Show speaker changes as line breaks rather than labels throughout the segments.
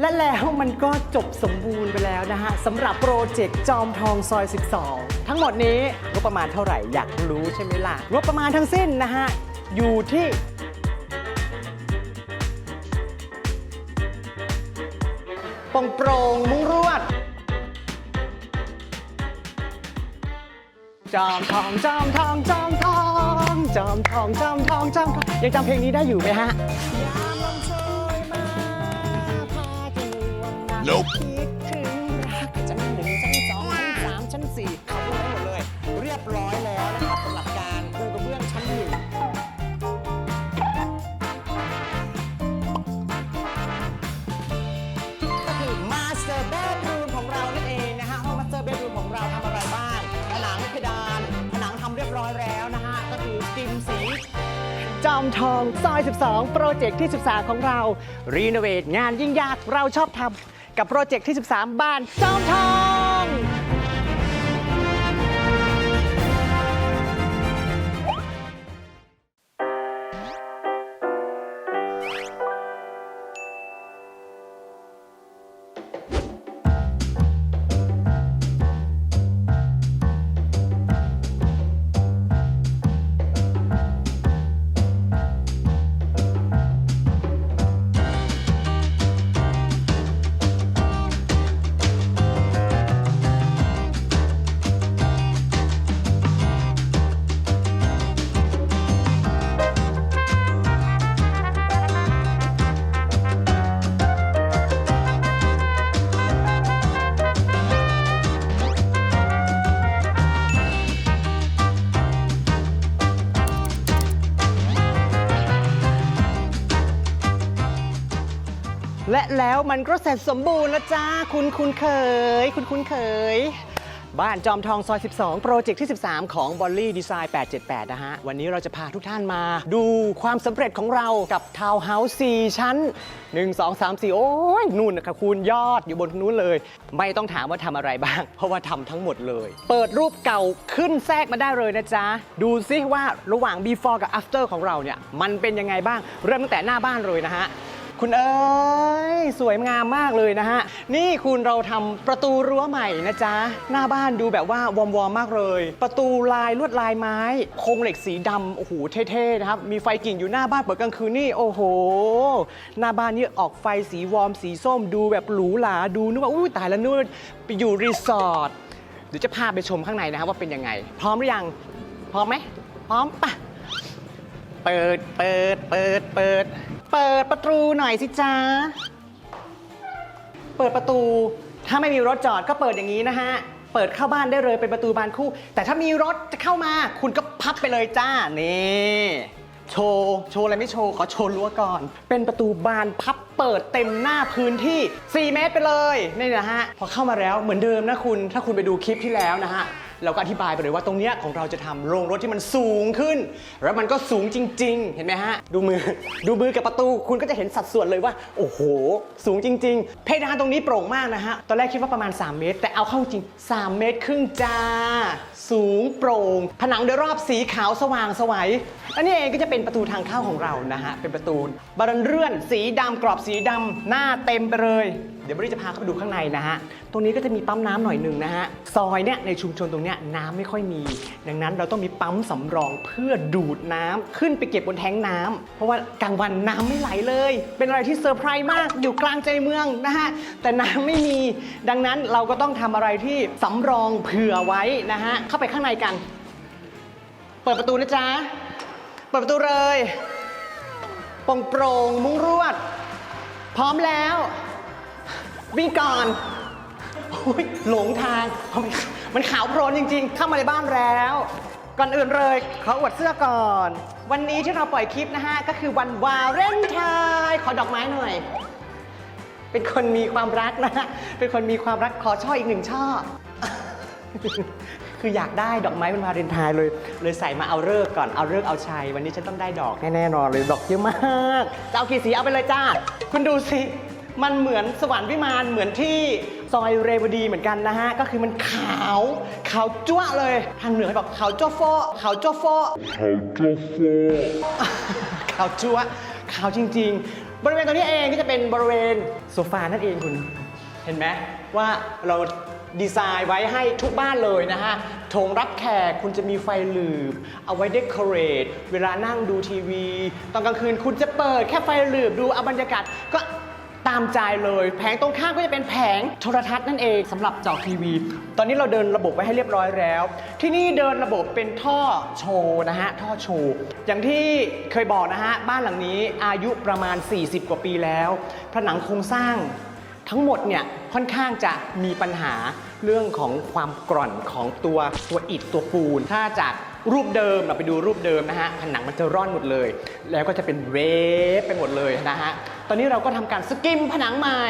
และแล้วมันก็จบสมบูรณ์ไปแล้วนะฮะสำหรับโปรเจกต์จอมทองซอย 12 ทั้งหมดนี้งบประมาณเท่าไหร่อยากรู้ใช่ไหมล่ะงบประมาณทั้งสิ้นนะฮะอยู่ที่โปร่งโปร่งมุ้งรวด จอมทองจอมทองจอมทองจอมทองจอมทองจอมทองยังจำเพลงนี้ได้อยู่ไหมฮะ คิดถึงรักชั้นหนึ่งชั้นสองชั้นสามชั้นสี่เขาไว้หมดเลย เรียบร้อยแล้วนะครับสำหรับการปูกระเบื้องชั้นหนึ่งก็คือ Master Bedroom ของเรานั่นเองนะฮะห้อง Master Bedroom ของเราทำอะไรบ้างผนังเพดานผนังทำเรียบร้อยแล้วนะฮะก็คือกิมสี จอมทองซอย 12 โปรเจกต์ที่ 13 ของเรา รีโนเวทงานยิ่งยากเราชอบทำ กับโปรเจกต์ที่ 13 บ้านจอมทอง แล้วมันก็เสร็จสมบูรณ์แล้วจ้า คุณคุณเคย คุณคุณเคย บ้านจอมทองซอย 12 โปรเจกต์ที่ 13 ของบอลลี่ดีไซน์878 นะฮะ วันนี้เราจะพาทุกท่านมาดูความสำเร็จของเรากับทาวน์เฮาส์4ชั้น 1 2 3 4 โอ้ยนู่นนะครับคุณยอดอยู่บนนู้นเลย ไม่ต้องถามว่าทำอะไรบ้าง เพราะว่าทำทั้งหมดเลย เปิดรูปเก่าขึ้นแทรกมาได้เลยนะจ๊ะ ดูซิว่าระหว่าง before กับ after ของเราเนี่ยมันเป็นยังไงบ้าง เริ่มตั้งแต่หน้าบ้านเลยนะฮะ คุณเอ้ยสวยงามมากเลยนะฮะ นี่คุณเราทำประตูรั้วใหม่นะจ๊ะ หน้าบ้านดูแบบว่าวอมๆมากเลย ประตูลายลวดลายไม้ โครงเหล็กสีดำโอ้โหเท่ๆนะครับ มีไฟกิ่งอยู่หน้าบ้านเปิดกลางคืนนี่โอ้โห หน้าบ้านนี่ออกไฟสีวอร์มสีส้มดูแบบหรูหราดูนึกว่าอุ้ยตายแล้วนู่นไปอยู่รีสอร์ท เดี๋ยวจะพาไปชมข้างในนะครับว่าเป็นยังไง พร้อมหรือยัง พร้อมไหม พร้อมปะเปิด เปิด เปิด เปิด เปิดประตูหน่อยสิจ๊ะ เปิดประตู ถ้าไม่มีรถจอดก็เปิดอย่างนี้นะฮะ เปิดเข้าบ้านได้เลยเป็นประตูบานคู่ แต่ถ้ามีรถจะเข้ามา คุณก็พับไปเลยจ้า นี่ โชว์ โชว์อะไรไม่โชว์ ขอโชว์รั้วก่อน เป็นประตูบานพับเปิดเต็มหน้าพื้นที่ 4 เมตรไปเลย นี่นะฮะ พอเข้ามาแล้วเหมือนเดิมนะคุณ ถ้าคุณไปดูคลิปที่แล้วนะฮะ เราก็อธิบายไปเลยว่าตรงเนี้ยของเราจะทำโรงรถที่มันสูงขึ้น แล้วมันก็สูงจริง ๆ เห็นไหมฮะ ดูมือ ดูมือกับประตู คุณก็จะเห็นสัดส่วนเลยว่า โอ้โห สูงจริง ๆ เพดานตรงนี้โปร่งมากนะฮะ ตอนแรกคิดว่าประมาณ 3 เมตร แต่เอาเข้าจริง 3 เมตรครึ่งจ้า สูงโปร่ง ผนังโดยรอบสีขาวสว่างไสวัยและนี่เองก็จะเป็นประตูทางเข้าของเรานะฮะ เป็นประตูบานเลื่อนสีดำกรอบสีดำหน้าเต็มไปเลย เดี๋ยวบริจะพาเข้าไปดูข้างในนะฮะ ตรงนี้ก็จะมีปั๊มน้ำหน่อยหนึ่งนะฮะ ซอยเนี่ยในชุมชนตรงเนี้ยน้ำไม่ค่อยมี ดังนั้นเราต้องมีปั๊มสำรองเพื่อดูดน้ำขึ้นไปเก็บบนแทงน้ำเพราะว่ากลางวันน้ำไม่ไหลเลย เป็นอะไรที่เซอร์ไพรส์มากอยู่กลางใจเมืองนะฮะ แต่น้ำไม่มี ดังนั้นเราก็ต้องทำอะไรที่สำรองเผื่อไว้นะฮะ เข้าไปข้างในกัน เปิดประตูนะจ๊ะ เปิดประตูเลย โปร่งโปร่งมุ้งรวด พร้อมแล้ว วิ่งก่อนโอ้ยหลงทางเอามันมันขาวโพลนจริง ๆ เข้ามาในบ้านแล้ว ก่อนอื่นเลยขออวดเสื้อก่อน วันนี้ที่เราปล่อยคลิปนะฮะ ก็คือวันวาเลนไทน์ขอดอกไม้หน่อย เป็นคนมีความรักนะ เป็นคนมีความรักขอช่ออีกหนึ่งช่อ คืออยากได้ดอกไม้เป็นวาเลนไทน์เลย เลยใส่มาเอาเลิกษ์ก่อนเอาเลิกษ์เอาชัยวันนี้ฉันต้องได้ดอกแน่ๆนอนเลยดอกเยอะมากจะเอากี่สีเอาไปเลยจ้า คุณดูสิ มันเหมือนสวรรค์วิมานเหมือนที่ซอยเรวดีเหมือนกันนะฮะ ก็คือมันขาว ขาวจ้วะเลย ทางเหนือเขาบอกขาวจ้วโฟขาวจ้วโฟ
How to fall.
ขาวจั๊วะขาวจริง ๆ บริเวณตรงนี้เองก็จะเป็นบริเวณโซฟานั่นเองคุณ เห็นไหมว่าเราดีไซน์ไว้ให้ทุกบ้านเลยนะฮะโถงรับแขกคุณจะมีไฟหลืบ เอาไว้เดคอเรทเวลานั่งดูทีวี ตอนกลางคืนคุณจะเปิดแค่ไฟหลืบดูเอาบรรยากาศก็ ตามใจเลย แผงตรงข้ามก็จะเป็นแผงโทรทัศน์นั่นเองสำหรับจอทีวี ตอนนี้เราเดินระบบไว้ให้เรียบร้อยแล้ว ที่นี่เดินระบบเป็นท่อโชว์นะฮะท่อโชว์อย่างที่เคยบอกนะฮะบ้านหลังนี้อายุประมาณ 40 กว่าปีแล้วผนังโครงสร้าง ทั้งหมดเนี่ยค่อนข้างจะมีปัญหาเรื่องของความกร่อนของตัวตัวอิฐตัวปูน ถ้าจากรูปเดิมเราไปดูรูปเดิมนะฮะผนังมันจะร่อนหมดเลย แล้วก็จะเป็นเรฟไปหมดเลยนะฮะตอนนี้เราก็ทำการสกิมผนังใหม่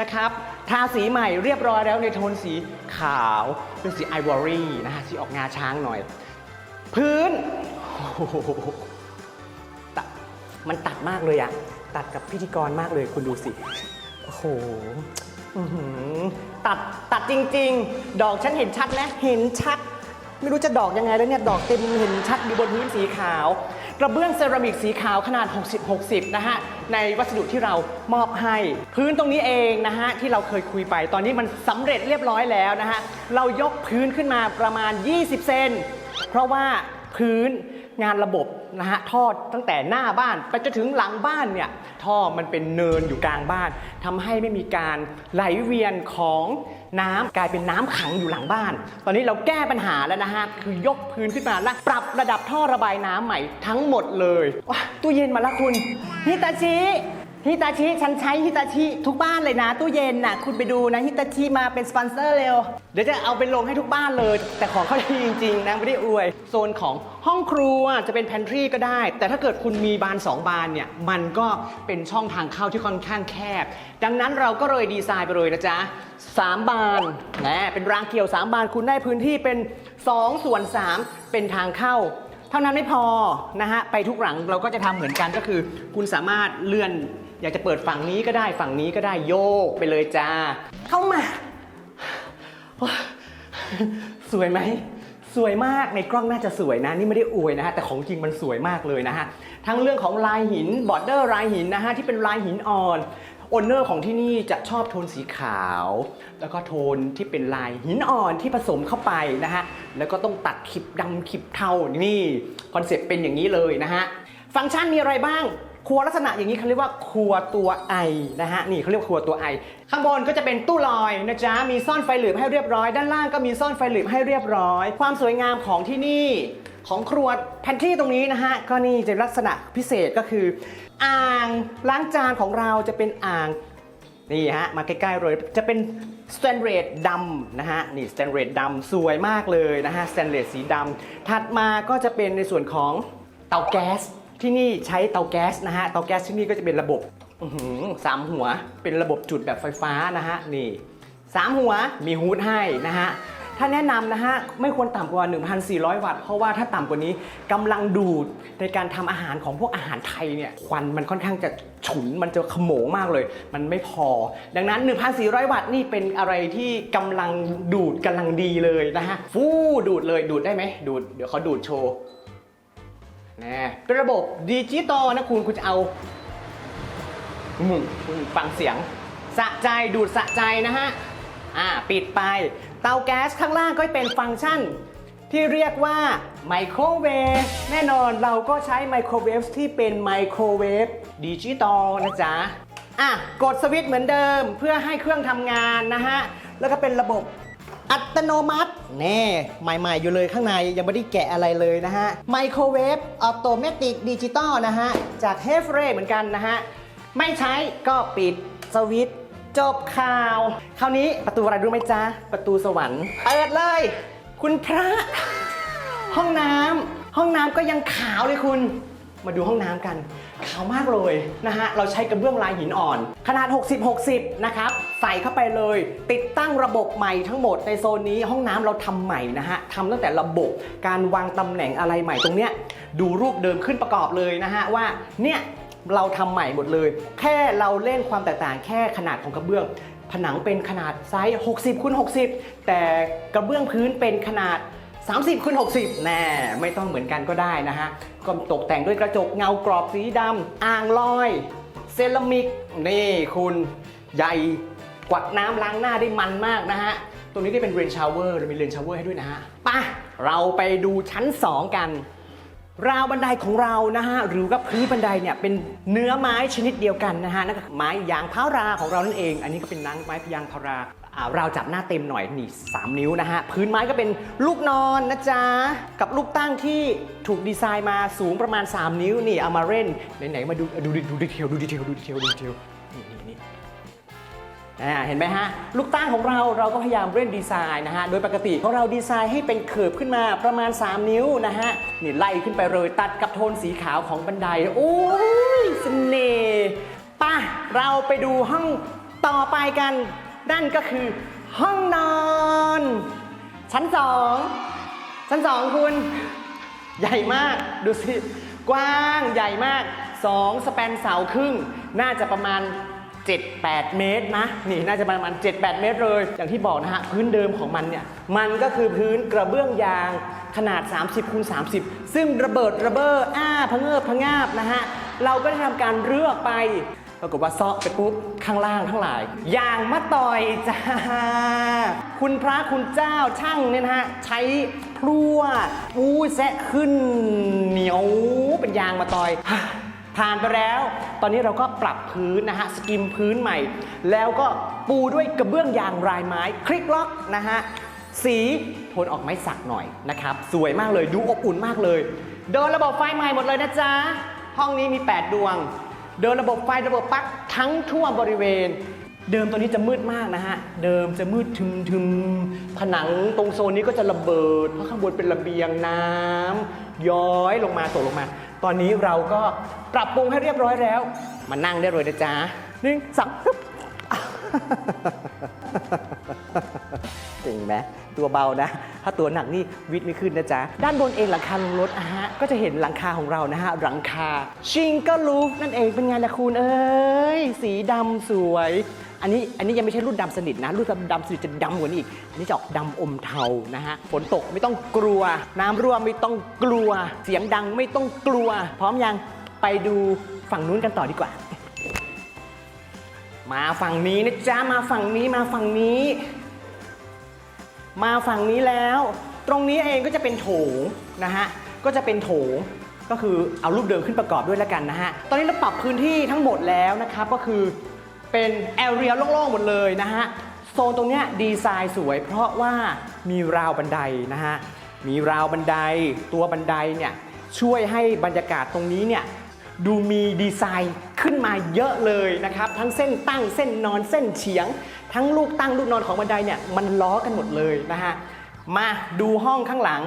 นะครับทาสีใหม่เรียบร้อยแล้วในโทนสีขาวเป็นสีไอวอรี่นะฮะที่ออกงาช้างหน่อย พื้นตัดมันตัดมากเลยอะตัดกับพิธีกรมากเลยคุณดูสิ โหอื้อหือตัดตัดจริง ๆ ดอกฉันเห็นชัดไหมเห็นชัด ไม่รู้จะดอกยังไงแล้วเนี่ย ดอกเต็มเห็นชัดอยู่บนพื้นสีขาว กระเบื้องเซรามิกสีขาวขนาด 60-60 นะฮะ ในวัสดุที่เรามอบให้ พื้นตรงนี้เองนะฮะ ที่เราเคยคุยไป ตอนนี้มันสำเร็จเรียบร้อยแล้วนะฮะ เรายกพื้นขึ้นมาประมาณ 20 เซนเพราะว่าพื้น งานระบบนะฮะท่อตั้งแต่หน้าบ้านไปจนถึงหลังบ้านเนี่ยท่อมันเป็นเนินอยู่กลางบ้านทำให้ไม่มีการไหลเวียนของน้ำกลายเป็นน้ำขังอยู่หลังบ้าน ตอนนี้เราแก้ปัญหาแล้วนะฮะคือยกพื้นขึ้นมาแล้วปรับระดับท่อระบายน้ำใหม่ทั้งหมดเลยว้าตู้เย็นมาละคุณนี่ตาชี ฮิตาชิฉันใช้ฮิตาชิทุกบ้านเลยนะ ตู้เย็นน่ะ คุณไปดูนะฮิตาชิมาเป็นสปอนเซอร์เร็ว เดี๋ยวจะเอาไปลงให้ทุกบ้านเลย แต่ของเขาดีจริงๆนะไม่ได้อวย โซนของห้องครัวจะเป็น pantry ก็ได้ แต่ถ้าเกิดคุณมีบาน 2 บานเนี่ย มันก็เป็นช่องทางเข้าที่ค่อนข้างแคบ ดังนั้นเราก็เลยดีไซน์ไปเลยนะจ๊ะ3บานนะเป็นรางเกี่ยว3บานคุณได้พื้นที่เป็น2ส่วน3เป็นทางเข้าเท่านั้นไม่พอนะฮะไปทุกหลังเราก็จะทำเหมือนกันก็คือ คุณสามารถเลื่อน อยากจะเปิดฝั่งนี้ก็ได้ฝั่งนี้ก็ได้โยกไปเลยจ้า เข้ามาว้าสวยไหมสวยมากในกล้องน่าจะสวยนะนี่ไม่ได้อวยนะฮะแต่ของจริงมันสวยมากเลยนะฮะทั้งเรื่องของลายหินบอร์เดอร์ลายหินนะฮะที่เป็นลายหินอ่อนโอนเนอร์ของที่นี่จะชอบโทนสีขาว แล้วก็โทนที่เป็นลายหินอ่อนที่ผสมเข้าไปนะฮะแล้วก็ต้องตัดขีบดำขีบเทานี่คอนเซ็ปต์เป็นอย่างนี้เลยนะฮะฟังก์ชันมีอะไรบ้างค รัวลักษณะอย่างนี้เขาเรียกว่าครัวตัวไอนะฮะนี่เขาเรียกครัวตัวไอ ข้างบนก็จะเป็นตู้ลอยนะจ๊ะมีซ่อนไฟหลืบให้เรียบร้อย ด้านล่างก็มีซ่อนไฟหลืบให้เรียบร้อย ความสวยงามของที่นี่ของครัวแพนทรีตรงนี้นะฮะก็นี่จะลักษณะพิเศษก็คือ อ่างล้างจานของเราจะเป็นอ่างนี่ฮะมาใกล้ๆเลยจะเป็นสแตนเลสดำนะฮะนี่สแตนเลสดำสวยมากเลยนะฮะสแตนเลสสีดำถัดมาก็จะเป็นในส่วนของเตาแก๊ส ที่นี่ใช้เตาแก๊สนะฮะ เตาแก๊สที่นี่ก็จะเป็นระบบสามหัว เป็นระบบจุดแบบไฟฟ้านะฮะ นี่สามหัวมีฮูดให้นะฮะ ถ้าแนะนำนะฮะ ไม่ควรต่ำกว่า 1,400 วัตต์ เพราะว่าถ้าต่ำกว่านี้กำลังดูดในการทำอาหารของพวกอาหารไทยเนี่ยควันมันค่อนข้างจะฉุนมันจะขโมงมากเลย มันไม่พอ ดังนั้น 1,400 วัตต์นี่เป็นอะไรที่กำลังดูดกำลังดีเลยนะฮะ ฟู่ดูดเลยดูดได้ไหมดูดเดี๋ยวเขาดูดโชว์ นะเป็นระบบดิจิตอลนะคุณคุณจะเอาอืมคุณฟังเสียง สะใจดูดสะใจนะฮะ อ่า ปิดไป เตาแก๊สข้างล่างก็เป็นฟังก์ชัน ที่เรียกว่าไมโครเวฟแน่นอนเราก็ใช้ไมโครเวฟที่เป็นไมโครเวฟดิจิตอลนะจ๊ะ อะ กดสวิตช์เหมือนเดิมเพื่อให้เครื่องทำงานนะฮะ แล้วก็เป็นระบบอัตโนมัติ แน่ใหม่ๆอยู่เลยข้างในยังไม่ได้แกะอะไรเลยนะฮะไมโครเวฟออโตเมติกดิจิตอลนะฮะ จากเฮฟเรเหมือนกันนะฮะ ไม่ใช้ก็ปิดสวิตช์จบข่าว คราวนี้ประตูอะไรรู้ไหมจ๊ะ ประตูสวรรค์เปิดเลย คุณพระ ห้องน้ำห้องน้ำก็ยังขาวเลยคุณ มาดูห้องน้ำกัน ขาวมากเลยนะฮะ เราใช้กระเบื้องลายหินอ่อน ขนาด 60-60 นะครับ ใส่เข้าไปเลย ติดตั้งระบบใหม่ทั้งหมดในโซนนี้ห้องน้ำเราทำใหม่นะฮะทำตั้งแต่ระบบการวางตำแหน่งอะไรใหม่ตรงเนี้ยดูรูปเดิมขึ้นประกอบเลยนะฮะว่าเนี่ยเราทำใหม่หมดเลย แค่เราเล่นความแตกต่างแค่ขนาดของกระเบื้อง ผนังเป็นขนาดไซส์ 60คูณ60 แต่กระเบื้องพื้นเป็นขนาด 30คูณ60 แน่ ไม่ต้องเหมือนกันก็ได้นะฮะ ก็ตกแต่งด้วยกระจกเงากรอบสีดำอ่างลอย เซรามิก นี่คุณใหญ่กวักน้ำล้างหน้าได้มันมากนะฮะ ตรงนี้ก็เป็นเรนชาวเวอร์เรามีเรนชาวเวอร์ให้ด้วยนะฮะป่ะ เราไปดูชั้น 2 กัน ราวบันไดของเรานะฮะ หรือว่าพื้นบันไดเนี่ยเป็นเนื้อไม้ชนิดเดียวกันนะฮะนั่นก็ไม้ยางพาราของเรานั่นเอง อันนี้ก็เป็นนังไม้ยางพารา อ่าราจับหน้าเต็มหน่อยนี่3นิ้วนะฮะ พื้นไม้ก็เป็นลูกนอนนะจ๊ะ กับลูกตั้งที่ถูกดีไซน์มาสูงประมาณ 3 นิ้วนี่เอามาเล่นไหนๆมาดูดูดูดีเทลดูดีเทลดูดีเทลดูดีเทลนี่นี่นี่อ่าเห็นไหมฮะ ลูกตั้งของเราเราก็พยายามเล่นดีไซน์นะฮะ โดยปกติของเราดีไซน์ให้เป็นเขิบขึ้นมาประมาณ 3 นิ้วนะฮะ นี่ไล่ขึ้นไปเลยตัดกับโทนสีขาวของบันได โอ้ยเสน่ห์ป่ะเราไปดูห้องต่อไปกัน นั่นก็คือห้องนอน ชั้นสองชั้นสองคุณ ใหญ่มากดูสิ กว้างใหญ่มาก2สแปนเสาครึ่ง น่าจะประมาณ 7-8 เมตรนะ นี่น่าจะประมาณ 7-8 เมตรเลย อย่างที่บอกนะฮะ พื้นเดิมของมันเนี่ย มันก็คือพื้นกระเบื้องยางขนาด 30คูณ30 ซึ่งระเบิดระเบ้ออ้าพะเงิบพะงาบนะฮะ เราก็ได้ทำการเลือกไป ปรากฏว่าซอกไปปุ๊บข้างล่างทั้งหลายยางมะต่อยจ้าคุณพระคุณเจ้าช่างเนี่ยนะฮะใช้พลั่วอู้แซะขึ้นเหนียวเป็นยางมาต่อยผ่านไปแล้ว ตอนนี้เราก็ปรับพื้นนะฮะ สกิมพื้นใหม่ แล้วก็ปูด้วยกระเบื้องยางรายไม้ คลิกล็อกนะฮะ สีโทนออกไม้สักหน่อยนะครับ สวยมากเลย ดูอบอุ่นมากเลย เดินระบบไฟใหม่หมดเลยนะจ๊ะ ห้องนี้มี 8 ดวง เดินระบบไฟระบบปลั๊กทั้งทั่วบริเวณ เดิมตัวนี้จะมืดมากนะฮะ เดิมจะมืดทึมทึมๆผนังตรงโซนนี้ก็จะระเบิด เพราะข้างบนเป็นระเบียงน้ำย้อยลงมาตกลงมา ตอนนี้เราก็ปรับปรุงให้เรียบร้อยแล้ว มานั่งได้เลยนะจ๊ะหนึ่งสองปึ๊บ เก่งไหมตัวเบานะ ถ้าตัวหนักนี่วิทย์ไม่ขึ้นนะจ๊ะ ด้านบนเองหลังคาลงรถอะฮะ ก็จะเห็นหลังคาของเรานะฮะ หลังคาชิงก็ลูฟนั่นเองเป็นไงล่ะคุณเอ้ย สีดำสวย อันนี้อันนี้ยังไม่ใช่รุ่นดำสนิทนะ รุ่นดำสนิทจะดำกว่านี้อีก อันนี้จะออกดำอมเทานะฮะ ฝนตกไม่ต้องกลัว น้ำรั่วไม่ต้องกลัว เสียงดังไม่ต้องกลัว พร้อมยัง ไปดูฝั่งนู้นกันต่อดีกว่า มาฝั่งนี้นะจ๊ะ มาฝั่งนี้ มาฝั่งนี้ มาฝั่งนี้แล้ว ตรงนี้เองก็จะเป็นโถงนะฮะก็จะเป็นโถงก็คือเอารูปเดิมขึ้นประกอบด้วยแล้วกันนะฮะตอนนี้เราปรับพื้นที่ทั้งหมดแล้วนะครับก็คือเป็นแอเรียโล่งๆหมดเลยนะฮะโซนตรงเนี้ยดีไซน์สวย เพราะว่ามีราวบันไดนะฮะมีราวบันไดตัวบันไดเนี่ยช่วยให้บรรยากาศตรงนี้เนี่ยดูมีดีไซน์ขึ้นมาเยอะเลยนะครับ ทั้งเส้นตั้งเส้นนอนเส้นเฉียง ทั้งลูกตั้งลูกนอนของบันไดเนี่ยมันล้อกันหมดเลยนะฮะ มาดูห้องข้างหลัง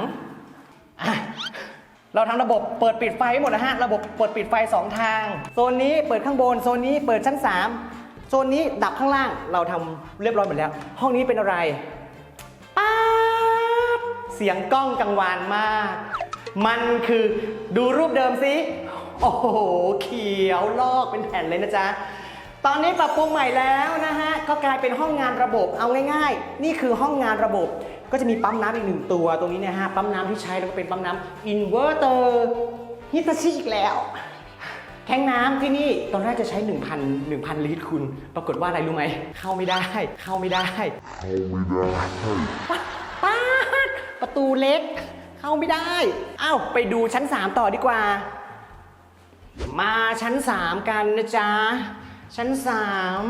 เราทำระบบเปิดปิดไฟให้หมดนะฮะ ระบบเปิดปิดไฟสองทาง โซนนี้เปิดข้างบน โซนนี้เปิดชั้น 3 โซนนี้ดับข้างล่าง เราทำเรียบร้อยหมดแล้ว ห้องนี้เป็นอะไรป๊าดเสียงกล้องกังวานมาก มันคือดูรูปเดิมสิ โอ้โห เขียวลอกเป็นแผ่นเลยนะจ๊ะ ตอนนี้ปรับปรุงใหม่แล้วนะฮะ ก็กลายเป็นห้องงานระบบ เอาง่าย ๆ นี่คือห้องงานระบบ ก็จะมีปั๊มน้ำอีกหนึ่งตัว ตรงนี้เนะฮะ ปั๊มน้ำที่ใช้แล้วก็เป็นปั๊มน้ำอินเวอร์เตอร์ฮิตาชิอีกแล้ว แทงน้ำที่นี่ตอนแรกจะใช้ 1,000 1,000 ลิตรคุณ ปรากฏว่าอะไรรู้ไหม เข้าไม่ได้ เข้าไม่ได้ป๊าป๊าดประตูเล็ก เข้าไม่ได้อ้าวไปดูชั้น 3 ต่อดีกว่า มาชั้น 3 กันนะจ๊ะ ชั้น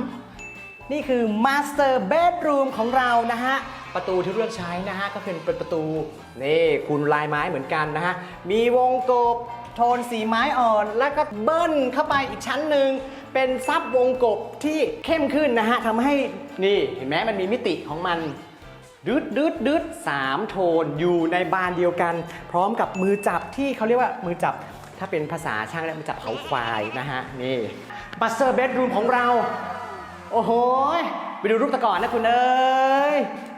3 นี่คือ Master Bedroom ของเรานะฮะ ประตูที่เลือกใช้นะฮะ ก็คือเป็นประตู นี่คุณลายไม้เหมือนกันนะฮะ มีวงกบโทนสีไม้อ่อน แล้วก็เบิ้ลเข้าไปอีกชั้นหนึ่งเป็นซับวงกบที่เข้มขึ้นนะฮะทำให้นี่เห็นไหมมันมีมิติของมันดืดดืดดืดสามโทนอยู่ในบานเดียวกัน พร้อมกับมือจับที่เขาเรียกว่ามือจับถ้าเป็นภาษาช่างเรียกมือจับเขาควายนะฮะนี่ บัสเซอร์เบดรูมของเรา โอ้โหไปดูรูปตะก่อนนะคุณเอ้ย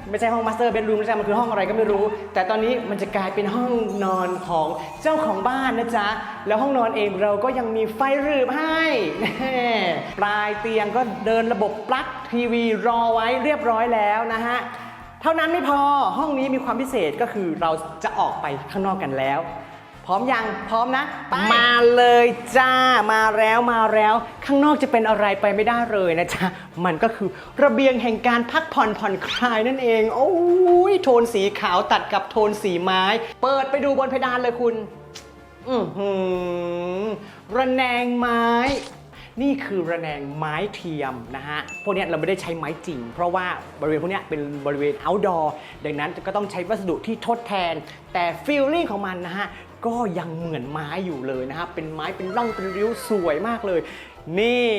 ไม่ใช่ห้องมาสเตอร์เบดรูมนะจ๊ะมันคือห้องอะไรก็ไม่รู้ แต่ตอนนี้มันจะกลายเป็นห้องนอนของเจ้าของบ้านนะจ๊ะ แล้วห้องนอนเองเราก็ยังมีไฟรืบให้ ปลายเตียงก็เดินระบบปลั๊กทีวีรอไว้เรียบร้อยแล้วนะฮะ เท่านั้นไม่พอห้องนี้มีความพิเศษก็คือเราจะออกไปข้างนอกกันแล้ว พร้อมยังพร้อมนะ มาเลยจ้ามาแล้วมาแล้ว ข้างนอกจะเป็นอะไรไปไม่ได้เลยนะจ๊ะ มันก็คือระเบียงแห่งการพักผ่อนผ่อนคลายนั่นเอง โอ้ยโทนสีขาวตัดกับโทนสีไม้ เปิดไปดูบนเพดานเลยคุณ อือหือระแนงไม้นี่คือระแนงไม้เทียมนะฮะ พวกเนี้ยเราไม่ได้ใช้ไม้จริง เพราะว่าบริเวณพวกเนี้ยเป็นบริเวณ outdoor ดังนั้นก็ต้องใช้วัสดุที่ทดแทน แต่ฟีลลิ่งของมันนะฮะก็ยังเหมือนไม้อยู่เลยนะฮะเป็นไม้เป็นร่องเป็นริ้วสวยมากเลย นี่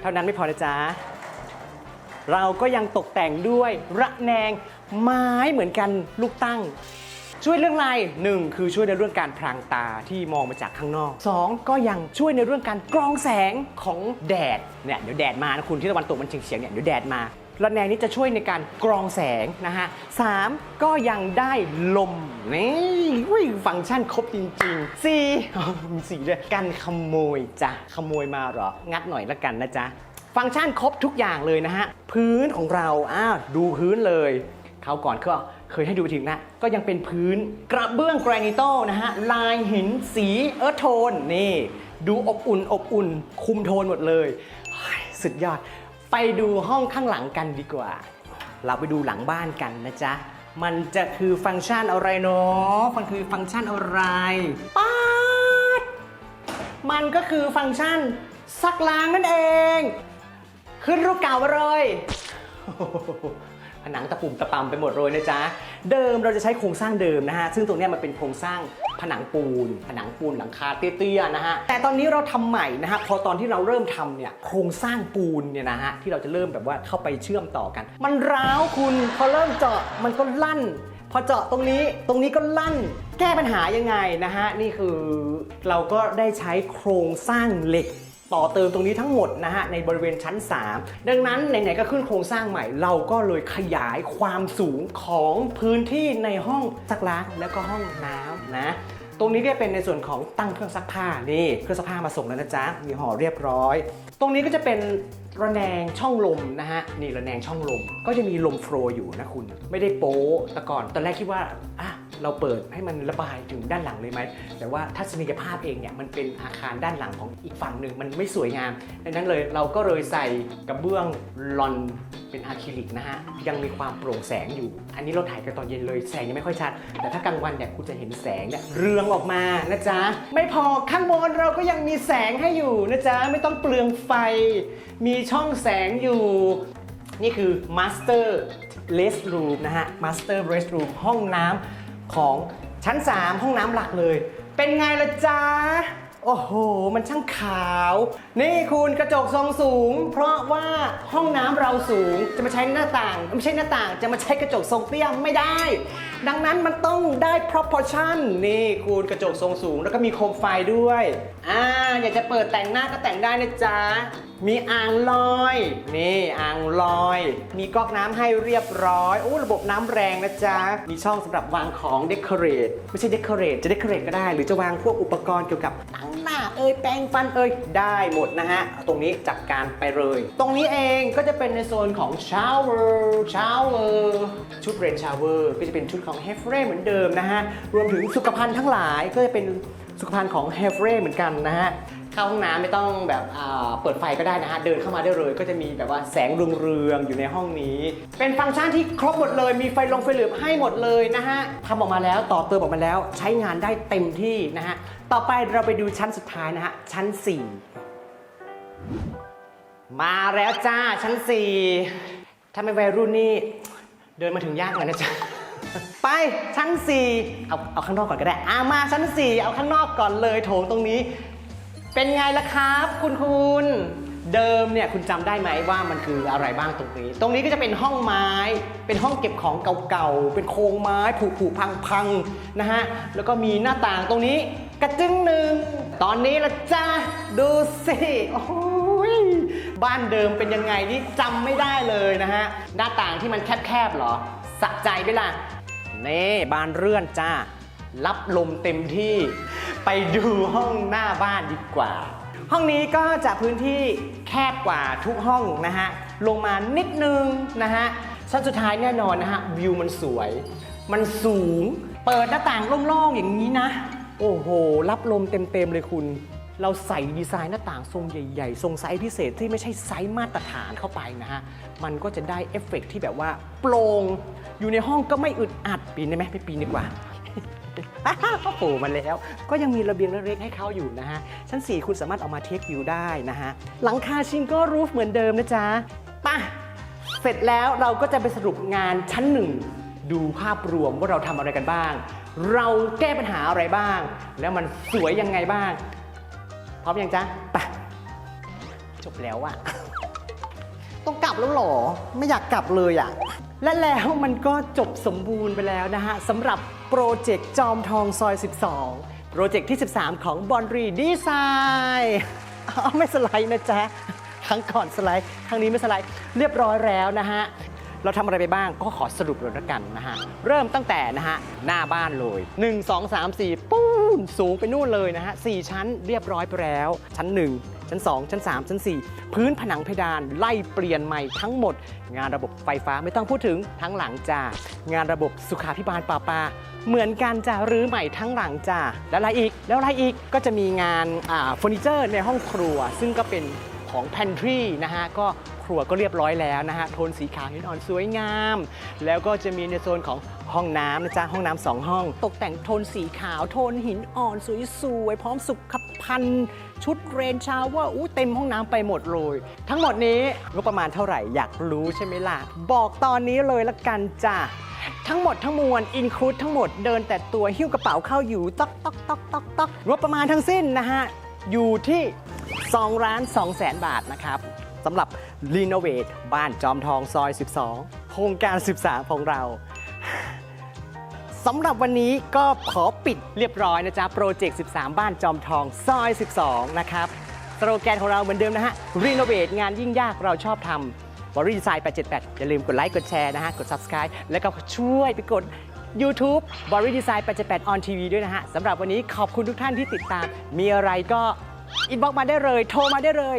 เท่านั้นไม่พอนะจ๊ะเราก็ยังตกแต่งด้วยระแนงไม้เหมือนกันลูกตั้ง ช่วยเรื่องอะไรหนึ่งคือช่วยในเรื่องการพรางตาที่มองมาจากข้างนอกสองก็ยังช่วยในเรื่องการกรองแสงของแดดเนี่ยเดี๋ยวแดดมานะคุณที่ตะวันตกมันเฉียงๆเนี่ยเดี๋ยวแดดมา ระแนงนี้จะช่วยในการกรองแสงนะฮะสามก็ยังได้ลมนี่ฟังก์ชันครบจริงๆสี่มีสี่ด้วยกันขโมยจ้ะขโมยมาเหรอ งัดหน่อยละกันนะจ๊ะฟังก์ชันครบทุกอย่างเลยนะฮะ พื้นของเราอ้าวดูพื้นเลยเขาวก่อนก็เคยให้ดูไปถึงนะ ก็ยังเป็นพื้นกระเบื้องแกรนิโตนะฮะ ลายหินสีเอิร์ธโทน นี่ ดูอบอุ่นอบอุ่น คุมโทนหมดเลย สุดยอด ไปดูห้องข้างหลังกันดีกว่า เราไปดูหลังบ้านกันนะจ๊ะ มันจะคือฟังก์ชันอะไรเนาะมันคือฟังก์ชันอะไรป๊าดมันก็คือฟังก์ชันซักล้างนั่นเอง ขึ้นรูปเก่ามาเลย นังตะปุ่มตะปำไปหมดเลยนะจ๊ะ เดิมเราจะใช้โครงสร้างเดิมนะฮะ ซึ่งตรงนี้มันเป็นโครงสร้างผนังปูน ผนังปูนหลังคาเตี้ยๆนะฮะ แต่ตอนนี้เราทำใหม่นะฮะ พอตอนที่เราเริ่มทำเนี่ย โครงสร้างปูนเนี่ยนะฮะ ที่เราจะเริ่มแบบว่าเข้าไปเชื่อมต่อกัน มันร้าวคุณ พอเริ่มเจาะมันก็ลั่น พอเจาะตรงนี้ ตรงนี้ก็ลั่น แก้ปัญหายังไงนะฮะ นี่คือเราก็ได้ใช้โครงสร้างเหล็ก ต่อเติมตรงนี้ทั้งหมดนะฮะในบริเวณชั้น 3 ดังนั้นไหนๆก็ขึ้นโครงสร้างใหม่ เราก็เลยขยายความสูงของพื้นที่ในห้องซักล้างแล้วก็ห้องน้ำนะตรงนี้ก็เป็นในส่วนของตั้งเครื่องซักผ้านี่เครื่องซักผ้ามาส่งแล้วนะจ๊ะมีห่อเรียบร้อย ตรงนี้ก็จะเป็นระแนงช่องลมนะฮะนี่ระแนงช่องลม ก็จะมีลมโฟลอยู่นะคุณ ไม่ได้โป๊ะแต่ก่อนตอนแรกคิดว่าอะ เราเปิดให้มันระบายถึงด้านหลังเลยไหม แต่ว่าทัศนียภาพเองเนี่ยมันเป็นอาคารด้านหลังของอีกฝั่งหนึ่งมันไม่สวยงาม ดังนั้นเลยเราก็เลยใส่กระเบื้องลอนเป็นอะคริลิกนะฮะ ยังมีความโปร่งแสงอยู่ อันนี้เราถ่ายกันตอนเย็นเลยแสงยังไม่ค่อยชัด แต่ถ้ากลางวันเนี่ยคุณจะเห็นแสงเนี่ยเรืองออกมานะจ๊ะ ไม่พอข้างบนเราก็ยังมีแสงให้อยู่นะจ๊ะ ไม่ต้องเปลืองไฟ มีช่องแสงอยู่ นี่คือ Master Restroom นะฮะ Master Restroom ห้องน้ำ ของชั้น 3 ห้องน้ำหลักเลย เป็นไงล่ะจ๊ะ โอ้โห มันช่างขาว นี่คุณกระจกทรงสูง เพราะว่าห้องน้ำเราสูงจะมาใช้หน้าต่าง ไม่ใช่หน้าต่างจะมาใช้กระจกทรงเตี้ยไม่ได้ดังนั้นมันต้องได้ proportion นี่คุณกระจกทรงสูง แล้วก็มีโคมไฟด้วย อ่า อยากจะเปิดแต่งหน้าก็แต่งได้นะจ๊ะ มีอ่างลอย นี่อ่างลอย มีก๊อกน้ำให้เรียบร้อย โอ้ ระบบน้ำแรงนะจ๊ะ มีช่องสำหรับวางของเดคอเรทไม่ใช่เดคอเรทจะเดคอเรทก็ได้ หรือจะวางพวกอุปกรณ์เกี่ยวกับตั้งหน้า เอ้ยแปรงฟันเอ้ยได้หมดนะฮะ ตรงนี้จัดการไปเลย ตรงนี้เองก็จะเป็นในโซนของชาวเวอร์ชาวเวอร์ชุดเรนชาวเวอร์ก็จะเป็นชุดของเฮฟเร่เหมือนเดิมนะฮะ รวมถึงสุขภัณฑ์ทั้งหลายก็จะเป็นสุขภัณฑ์ของเฮฟเร่เหมือนกันนะฮะเข้าห้องน้ำไม่ต้องแบบอ่าเปิดไฟก็ได้นะฮะ เดินเข้ามาได้เลย ก็จะมีแบบว่าแสงเรืองๆอยู่ในห้องนี้ เป็นฟังก์ชันที่ครบหมดเลย มีไฟลงไฟเหลือบให้หมดเลยนะฮะทำออกมาแล้วต่อเติมออกมาแล้วใช้งานได้เต็มที่นะฮะ ต่อไปเราไปดูชั้นสุดท้ายนะฮะ ชั้น 4 มาแล้วจ้า ชั้น 4 ถ้าไม่วัยรุ่นนี่ เดินมาถึงยากเลยนะจ๊ะ ไปชั้น 4 เอาเอาข้างนอกก่อนก็ได้อามาชั้น 4 เอาข้างนอกก่อนเลยโถงตรงนี้ เป็นไงล่ะครับ คุณคุณเดิมเนี่ยคุณจำได้ไหมว่ามันคืออะไรบ้างตรงนี้ ตรงนี้ก็จะเป็นห้องไม้ เป็นห้องเก็บของเก่าๆ เป็นโครงไม้ผุผุพังพังๆนะฮะ แล้วก็มีหน้าต่างตรงนี้ กระจึงหนึ่ง ตอนนี้ละจ้าดูสิ โอ้ย บ้านเดิมเป็นยังไงนี่จำไม่ได้เลยนะฮะ หน้าต่างที่มันแคบๆหรอ สะใจไหมล่ะ นี่บ้านเรื่อนจ้า รับลมเต็มที่ ไปดูห้องหน้าบ้านดีกว่า ห้องนี้ก็จะพื้นที่แคบกว่าทุกห้องนะฮะ ลงมานิดนึงนะฮะ ชั้นสุดท้ายแน่นอนนะฮะ วิวมันสวย มันสูง เปิดหน้าต่างโล่งๆอย่างนี้นะ โอ้โห รับลมเต็มๆเลยคุณ เราใส่ดีไซน์หน้าต่างทรงใหญ่ๆ ทรงไซส์พิเศษที่ไม่ใช่ไซส์มาตรฐานเข้าไปนะฮะ มันก็จะได้เอฟเฟกต์ที่แบบว่า โปร่ง อยู่ในห้องก็ไม่อึดอัดปีนได้ไหมไม่ปีนดีกว่าก็โผล่มาแล้ว ก็ยังมีระเบียงเล็กๆให้เขาอยู่นะฮะ ชั้น 4 คุณสามารถเอามาเทควิวได้นะฮะ หลังคาชิงก็รูฟเหมือนเดิมนะจ๊ะป่ะ เสร็จแล้วเราก็จะไปสรุปงานชั้นหนึ่งดูภาพรวมว่าเราทำอะไรกันบ้าง เราแก้ปัญหาอะไรบ้าง แล้วมันสวยยังไงบ้าง พร้อมยังจ๊ะไปจบแล้วอะต้องกลับแล้วเหรอ ไม่อยากกลับเลยอะและแล้วมันก็จบสมบูรณ์ไปแล้วนะฮะสำหรับโปรเจกต์จอมทองซอย 12 โปรเจกต์ที่ 13 ของบอนรีดีไซน์ไม่สไลด์นะจ๊ะครั้งก่อนสไลด์ครั้งนี้ไม่สไลด์เรียบร้อยแล้วนะฮะ เราทำอะไรไปบ้างก็ขอสรุปเลยละกันนะฮะ เริ่มตั้งแต่นะฮะหน้าบ้านเลย 1 2 3 4 ปูนสูงไปนู่นเลยนะฮะ4ชั้นเรียบร้อยไปแล้ว ชั้น 1ชั้น 2 ชั้น 3 ชั้น 4 พื้นผนังเพดานไล่เปลี่ยนใหม่ทั้งหมด งานระบบไฟฟ้าไม่ต้องพูดถึงทั้งหลังจ้างานระบบสุขาพิบาลป่าปาเหมือนกันจ้ารื้อใหม่ทั้งหลังจ้าแล้วอะไรอีก แล้วอะไรอีกก็จะมีงานอ่าเฟอร์นิเจอร์ในห้องครัว ซึ่งก็เป็นของ Pantry นะฮะก็ ครัวก็เรียบร้อยแล้วนะฮะโทนสีขาวหินอ่อนสวยงาม แล้วก็จะมีในโซนของห้องน้ำนะจ๊ะห้องน้ำสองห้อง ตกแต่งโทนสีขาวโทนหินอ่อนสวยๆพร้อมสุขภัณฑ์ชุดเรนชาวว่าอู้เต็มห้องน้ำไปหมดเลย ทั้งหมดนี้งบประมาณเท่าไหร่อยากรู้ใช่ไหมล่ะ บอกตอนนี้เลยละกันจ้ะทั้งหมดทั้งมวลอินคลูดทั้งหมดเดินแต่ตัวหิ้วกระเป๋าเข้าอยู่ตอกตอกตอกตอกตอกงบประมาณทั้งสิ้นนะฮะอยู่ที่2ล้าน2แสนบาทนะครับ สำหรับรีโนเวทบ้านจอมทองซอย 12 โครงการ 13 ของเราสำหรับวันนี้ก็ขอปิดเรียบร้อยนะจ๊ะ โปรเจกต์ 13 บ้านจอมทองซอย 12 นะครับ สโลแกนของเราเหมือนเดิมนะฮะรีโนเวทงานยิ่งยากเราชอบทำบริดีไซน์878 อย่าลืมกดไลค์ กดแชร์นะฮะ กด Subscribe แล้วก็ช่วยไปกด YouTube b o r y Design 878 on TV ด้วยนะฮะสำหรับวันนี้ขอบคุณทุกท่านที่ติดตาม มีอะไรก็อินบ็อกมาได้เลย โทรมาได้เลย